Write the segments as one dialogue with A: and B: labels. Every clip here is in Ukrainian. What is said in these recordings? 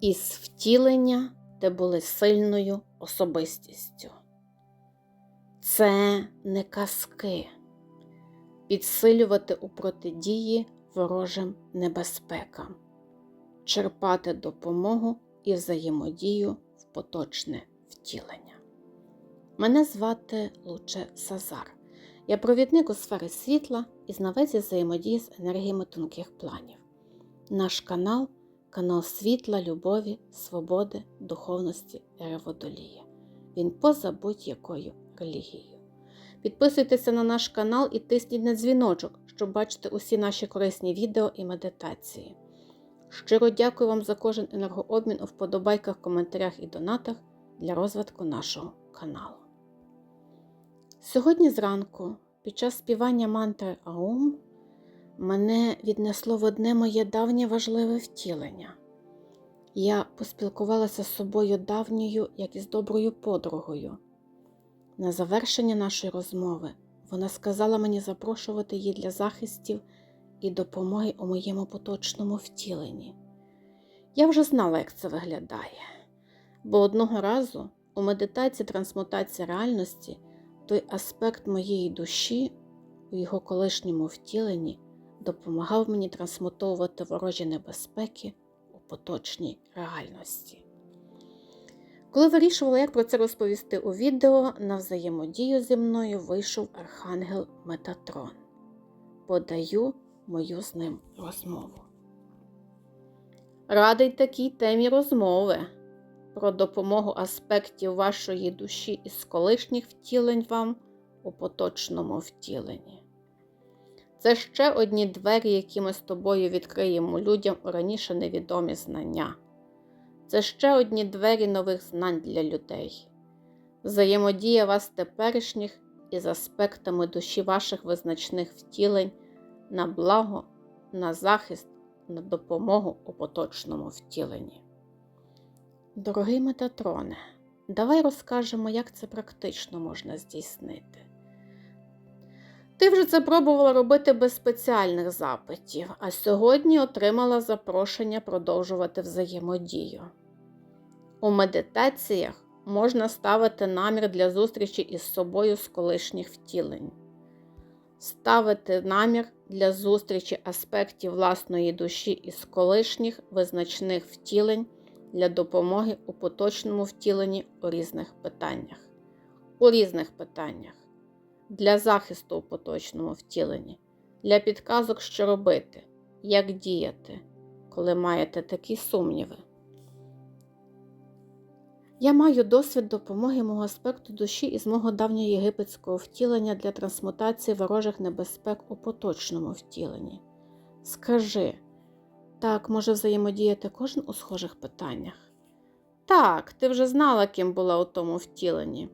A: із втілення, де були сильною особистістю. Це не казки, підсилювати у протидії ворожим небезпекам, черпати допомогу і взаємодію в поточне втілення. Мене звати Луче Сазар. Я провідник у сфері світла і знавець взаємодії з енергіями тонких планів. Наш канал канал світла, любові, свободи, духовності і водолія. Він поза будь-якою релігією. Підписуйтеся на наш канал і тисніть на дзвіночок, щоб бачити усі наші корисні відео і медитації. Щиро дякую вам за кожен енергообмін у вподобайках, коментарях і донатах для розвитку нашого каналу. Сьогодні зранку, під час співання мантри Аум, мене віднесло в одне моє давнє важливе втілення. Я поспілкувалася з собою давньою, як із доброю подругою. На завершення нашої розмови вона сказала мені запрошувати її для захистів і допомоги у моєму поточному втіленні. Я вже знала, як це виглядає, бо одного разу у медитації трансмутація реальності той аспект моєї душі у його колишньому втіленні допомагав мені трансмутовувати ворожі небезпеки у поточній реальності. Коли вирішувала, як про це розповісти у відео, на взаємодію зі мною вийшов архангел Метатрон. Подаю мою з ним розмову. Радий такій темі розмови про допомогу аспектів вашої душі із колишніх втілень вам у поточному втіленні. Це ще одні двері, які ми з тобою відкриємо людям раніше невідомі знання. Це ще одні двері нових знань для людей. Взаємодія вас теперішніх із аспектами душі ваших визначних втілень на благо, на захист, на допомогу у поточному втіленні. Дорогий Метатроне, давай розкажемо, як це практично можна здійснити. Ти вже це пробувала робити без спеціальних запитів, а сьогодні отримала запрошення продовжувати взаємодію. У медитаціях можна ставити намір для зустрічі із собою з колишніх втілень, ставити намір для зустрічі аспектів власної душі із колишніх визначних втілень для допомоги у поточному втіленні у різних питаннях. У різних питаннях. Для захисту у поточному втіленні, для підказок, що робити, як діяти, коли маєте такі сумніви. Я маю досвід допомоги мого аспекту душі із мого давнього єгипетського втілення для трансмутації ворожих небезпек у поточному втіленні. Скажи, так може взаємодіяти кожен у схожих питаннях? Так, ти вже знала, ким була у тому втіленні.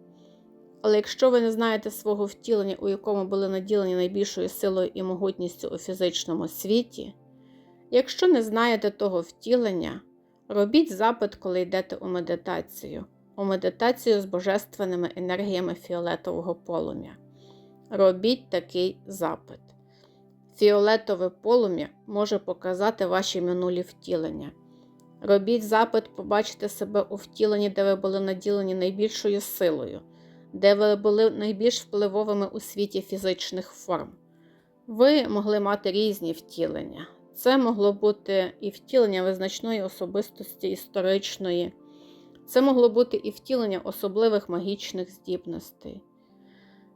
A: Але якщо ви не знаєте свого втілення, у якому були наділені найбільшою силою і могутністю у фізичному світі, якщо не знаєте того втілення, робіть запит, коли йдете у медитацію, у медитацію з божественними енергіями фіолетового полум'я. Робіть такий запит. Фіолетове полум'я може показати ваші минулі втілення. Робіть запит, побачити себе у втіленні, де ви були наділені найбільшою силою де ви були найбільш впливовими у світі фізичних форм. Ви могли мати різні втілення. Це могло бути і втілення визначної особистості історичної, це могло бути і втілення особливих магічних здібностей.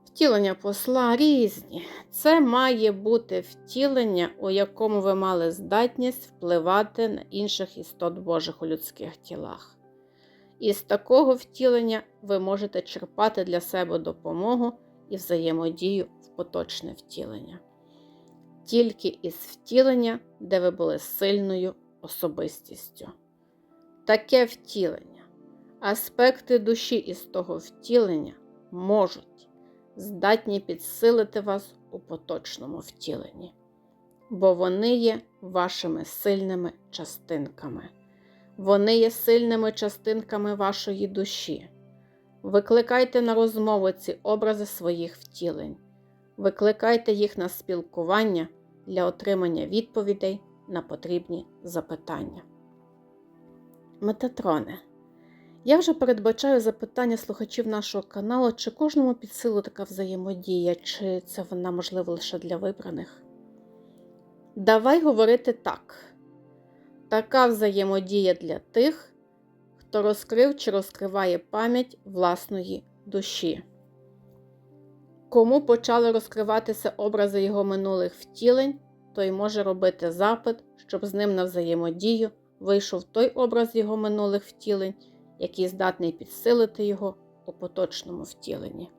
A: Втілення посла різні. Це має бути втілення, у якому ви мали здатність впливати на інших істот Божих у людських тілах. І з такого втілення ви можете черпати для себе допомогу і взаємодію в поточне втілення. Тільки із втілення, де ви були сильною особистістю. Таке втілення, аспекти душі із того втілення можуть здатні підсилити вас у поточному втіленні, бо вони є вашими сильними частинками. Вони є сильними частинками вашої душі. Викликайте на розмову ці образи своїх втілень, викликайте їх на спілкування для отримання відповідей на потрібні запитання. Метатроне. Я вже передбачаю запитання слухачів нашого каналу, чи кожному під силу така взаємодія, чи це вона можливо лише для вибраних. Давай говорити так. Така взаємодія для тих, хто розкрив чи розкриває пам'ять власної душі. Кому почали розкриватися образи його минулих втілень, той може робити запит, щоб з ним на взаємодію вийшов той образ його минулих втілень, який здатний підсилити його у поточному втіленні.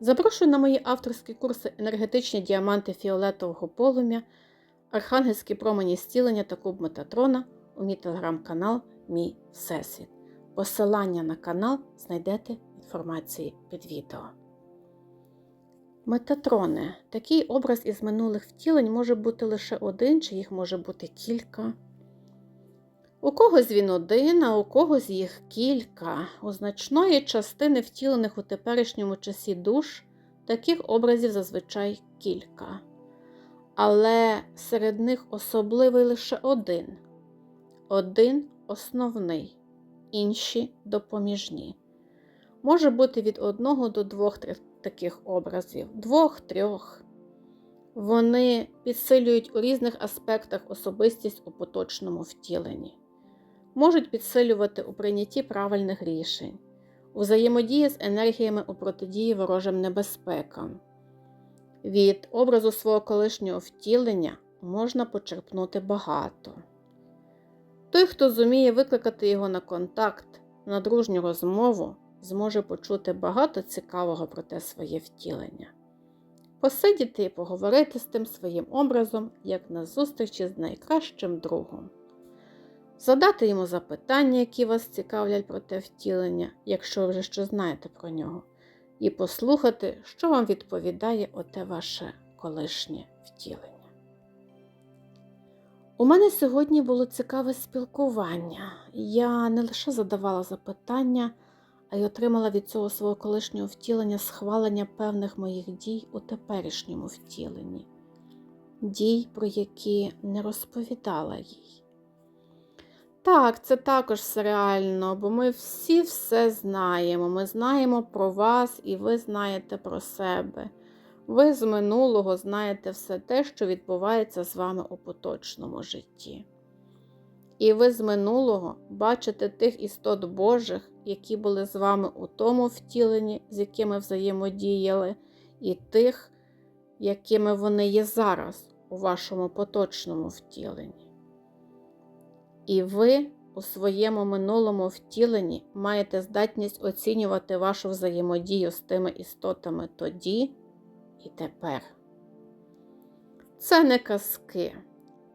A: Запрошую на мої авторські курси енергетичні діаманти фіолетового полум'я, архангельські промені зцілення та куб Метатрона у мій телеграм-канал Мій Всесвіт. Посилання на канал знайдете в інформації під відео. Метатрони. Такий образ із минулих втілень може бути лише один, чи їх може бути кілька. У когось він один, а у когось їх кілька. У значної частини втілених у теперішньому часі душ таких образів зазвичай кілька. Але серед них особливий лише один. Один основний, інші допоміжні. Може бути від одного до двох таких образів, двох-трьох. Вони підсилюють у різних аспектах особистість у поточному втіленні, можуть підсилювати у прийнятті правильних рішень, у взаємодії з енергіями у протидії ворожим небезпекам. Від образу свого колишнього втілення можна почерпнути багато. Той, хто зуміє викликати його на контакт, на дружню розмову, зможе почути багато цікавого про те своє втілення, посидіти і поговорити з тим своїм образом, як на зустрічі з найкращим другом, задати йому запитання, які вас цікавлять про те втілення, якщо вже що знаєте про нього, і послухати, що вам відповідає оте ваше колишнє втілення. У мене сьогодні було цікаве спілкування. Я не лише задавала запитання, а й отримала від цього свого колишнього втілення схвалення певних моїх дій у теперішньому втіленні, дій, про які не розповідала їй. Так, це також все реально, бо ми всі все знаємо. Ми знаємо про вас, і ви знаєте про себе. Ви з минулого знаєте все те, що відбувається з вами у поточному житті. І ви з минулого бачите тих істот Божих, які були з вами у тому втіленні, з якими взаємодіяли, і тих, якими вони є зараз у вашому поточному втіленні. І ви у своєму минулому втіленні маєте здатність оцінювати вашу взаємодію з тими істотами тоді і тепер. Це не казки,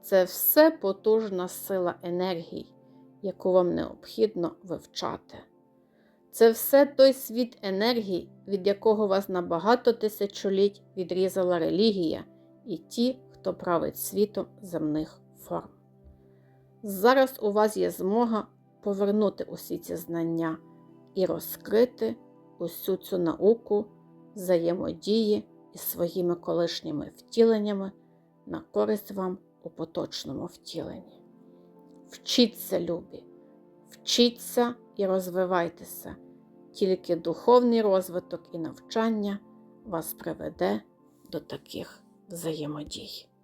A: це все потужна сила енергії, яку вам необхідно вивчати. Це все той світ енергії, від якого вас на багато тисячоліть відрізала релігія і ті, хто править світом земних форм. Зараз у вас є змога повернути усі ці знання і розкрити усю цю науку взаємодії із своїми колишніми втіленнями на користь вам у поточному втіленні. Вчіться, любі, вчіться і розвивайтеся, тільки духовний розвиток і навчання вас приведе до таких взаємодій.